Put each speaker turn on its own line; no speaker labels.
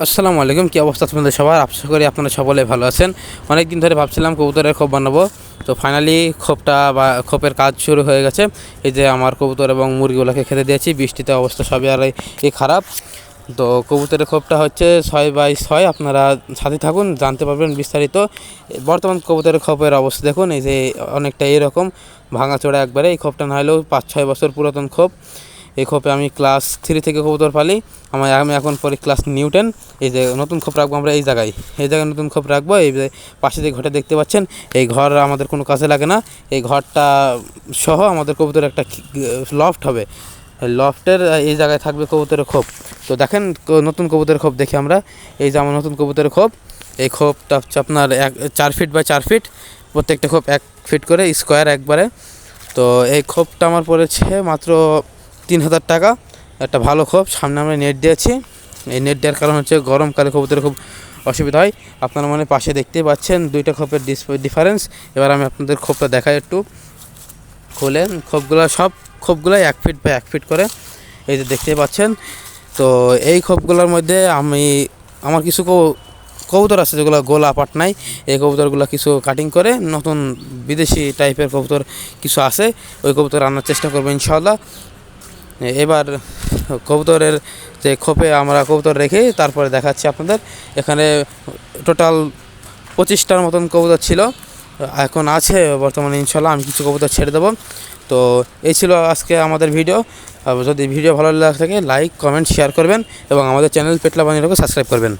আসসালামু আলাইকুম, কী অবস্থা আপনাদের সবার? আশা করি আপনারা সকলে ভালো আছেন। অনেক দিন ধরে ভাবছিলাম কবুতরের খোপ বানাবো। তো ফাইনালি খোপটা বা খোপের কাজ শুরু হয়ে গেছে। এই যে আমার কবুতর এবং মুরগিগুলোকে খেতে দিয়েছি, বৃষ্টিতে অবস্থা সবই আর এই- খারাপ। তো কবুতরের খোপটা হচ্ছে ছয় বাই ছয়, আপনারা সাথে থাকুন, জানতে পারবেন বিস্তারিত। বর্তমান কবুতরের খোপের অবস্থা দেখুন, এই যে অনেকটা এরকম ভাঙাচোড়া একবারে। এই খোপটা না হলেও পাঁচ ছয় বছর পুরাতন খোপ। এই খোপে আমি ক্লাস থ্রি থেকে কবুতর পালি। আমার আমি এখন পরে ক্লাস নিউটেন এই যে নতুন খোপ রাখব আমরা এই জায়গায়। এই জায়গায় নতুন খোপ রাখব। এই পাশে যে ঘরটা দেখতে পাচ্ছেন, এই ঘর আমাদের কোনো কাজে লাগে না। এই ঘরটা সহ আমাদের কবুতর একটা লফট হবে। লফটের এই জায়গায় থাকবে কবুতরের খোপ। তো দেখেন নতুন কবুতরের খোপ দেখি আমরা। এই যে আমার নতুন কবুতরের খোপ। এই খোপটা হচ্ছে আপনার এক চার ফিট বাই চার ফিট প্রত্যেকটা খোপ এক ফিট করে স্কোয়ার একবারে। তো এই খোপটা আমার পড়েছে মাত্র তিন হাজার টাকা। একটা ভালো খোপ, সামনে আমরা নেট দিয়েছি। এই নেট দেওয়ার কারণ হচ্ছে গরমকালে কবুতরের খুব অসুবিধা হয়। আপনারা মানে পাশে দেখতেই পাচ্ছেন দুইটা খোপের ডিফারেন্স এবার আমি আপনাদের খোপটা দেখাই একটু। খুলে, খোপগুলো সব খোপগুলোই এক ফিট বা এক ফিট করে। এই যে দেখতেই পাচ্ছেন। তো এই খোপগুলোর মধ্যে আমি, আমার কিছু কবুতর আছে যেগুলো গোলা পাটনাই এই কবুতরগুলো কিছু কাটিং করে নতুন বিদেশি টাইপের কবুতর কিছু আছে। ওই কবুতর আনার চেষ্টা করব ইনশাল্লাহ এবার কবুতরের যে খোপে আমরা কবুতর রেখে তারপরে দেখাচ্ছি আপনাদের। এখানে টোটাল পঁচিশটার মতন কবুতর ছিল। এখন আছে, বর্তমানে ইনশাল্লাহ আমি কিছু কবুতর ছেড়ে দেবো। তো এই ছিল আজকে আমাদের ভিডিও। যদি ভিডিও ভালো লাগে থাকে লাইক কমেন্ট শেয়ার করবেন এবং আমাদের চ্যানেল পেটলা বানিয়ে সাবস্ক্রাইব করবেন।